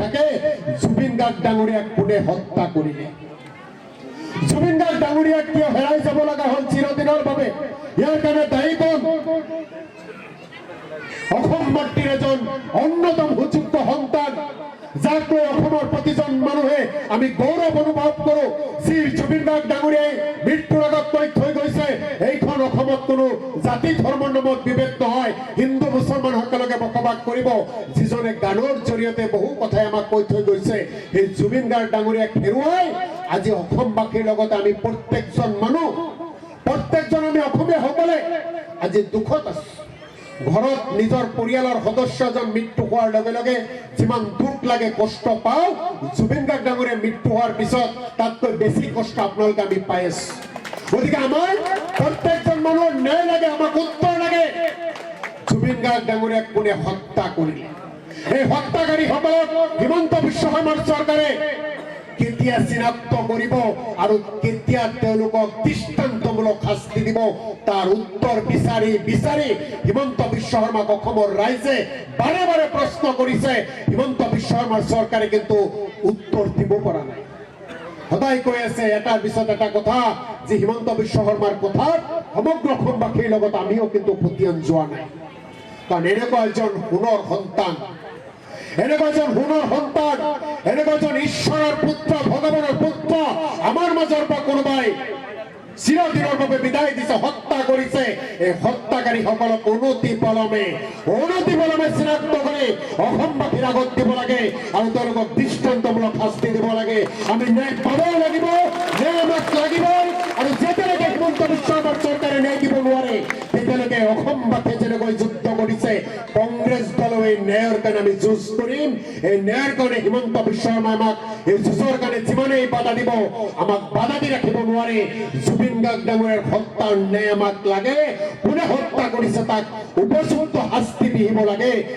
থাকে, জুবিন কোনে হত্যা কৰিলে? জুবিন হেৰাই যাব হ'ল দায়ী কোন? অসম এজন অন্যতম সুযোগ্য সন্তান, যাক অসমৰ প্ৰতিজন মানুহে আমি গৌৰৱ অনুভৱ কৰো। যি জুবিন গাৰ্গ ডাঙৰীয়াই মৃত্যুৰ আগত কৈ থৈ গৈছে, এইখন অসমত কোনো জাতি ধৰ্মৰ নামত বিভেদ নহয়। হিন্দু, মুছলমান সকলোকে বসবাস কৰিব। যিজনে গানৰ জৰিয়তে বহু কথাই আমাক কৈ থৈ গৈছে, সেই জুবিন গাৰ্গ ডাঙৰীয়াক হেৰুৱাই আজি অসমবাসীৰ আমি প্ৰত্যেকজন মানুহ, প্ৰত্যেকজন আমি অসমীয়া সকলে আজি দুখত আছো। ঘৰত নিজৰ পৰিয়ালৰ সদস্য এজন মৃত্যু হোৱাৰ লগে লগে যিমান দুখ লাগে কষ্ট পাওঁ জুবিন গাৰ্গ ডাঙৰীয়া মৃত্যু হোৱাৰ পিছত তাতকৈ বেছি কষ্ট আপোনালোকে আমি পাই আছো। গতিকে আমাৰ প্ৰত্যেকজন মানুহৰ ন্যায় লাগে, আমাক উত্তৰ লাগে। জুবিন গাৰ্গ ডাঙৰীয়াক কোনে হত্যা কৰিলে এই হত্যাকাৰীসকলক হিমন্ত বিশ্ব শৰ্মাৰ চৰকাৰে কেতিয়া চিনাক্ত কৰিব আৰু কেতিয়া তেওঁলোকক দৃষ্টান্তমূলক শাস্তি দিব, তাৰ উত্তৰ বিচাৰি বিচাৰি হিমন্ত বিশ্ব শৰ্মাক অসমৰ ৰাইজে বাৰে বাৰে প্ৰশ্ন কৰিছে। হিমন্ত বিশ্ব শৰ্মাৰ চৰকাৰে কিন্তু উত্তৰ দিব পৰা নাই। সদায় কৈ আছে পিছত এটা কথা। যে হিমন্ত বিশ্ব শৰ্মাৰ কথাত সমগ্ৰ লগত আমিও কিন্তু খতিয়ান যোৱা নাই। কাৰণ এনেকুৱা এজন সোণৰ সন্তান, এনেকুৱা এজন সোণৰ সন্তান, এনেকুৱা এজন ঈশ্বৰৰ পুত্ৰ, ভগৱানৰ পুত্ৰ, আমাৰ মাজৰ পৰা কোনোবাই চিৰদিনৰ বাবে বিদায় দিছে, হত্যা কৰিছে, এই হত্যাকাৰীসকলক অনতি পলমে অনতি পলমে চিনাক্ত কৰি অসমবাসীৰ আগত দিব লাগে আৰু তেওঁলোকক দৃষ্টান্তমূলক শাস্তি দিব লাগে। আমি ন্যায় পাবই লাগিব, ন্যায় আমাক লাগিবই আৰু যেতিয়ালৈকে হিমন্ত বিশ্ব শৰ্মাৰ চৰকাৰে ন্যায় দিব নোৱাৰে তেতিয়ালৈকে অসমবাসীয়ে যেনেকৈ যুদ্ধ কৰিছে, কংগ্ৰেছ দলেও এই ন্যায়ৰ কাৰণে আমি যুঁজ কৰিম। এই ন্যায়ৰ কাৰণে হিমন্ত বিশ্ব শৰ্মাই আমাক এই যুঁজৰ কাৰণে যিমানেই বাধা দিব। আমাক বাধা দি ৰাখিব নোৱাৰে। জুবিন গাৰ্গ ডাঙৰীয়াৰ হত্যাৰ ন্যায় আমাক লাগে, কোনে হত্যা কৰিছে তাক? উপযুক্ত শাস্তি বিহিব লাগে।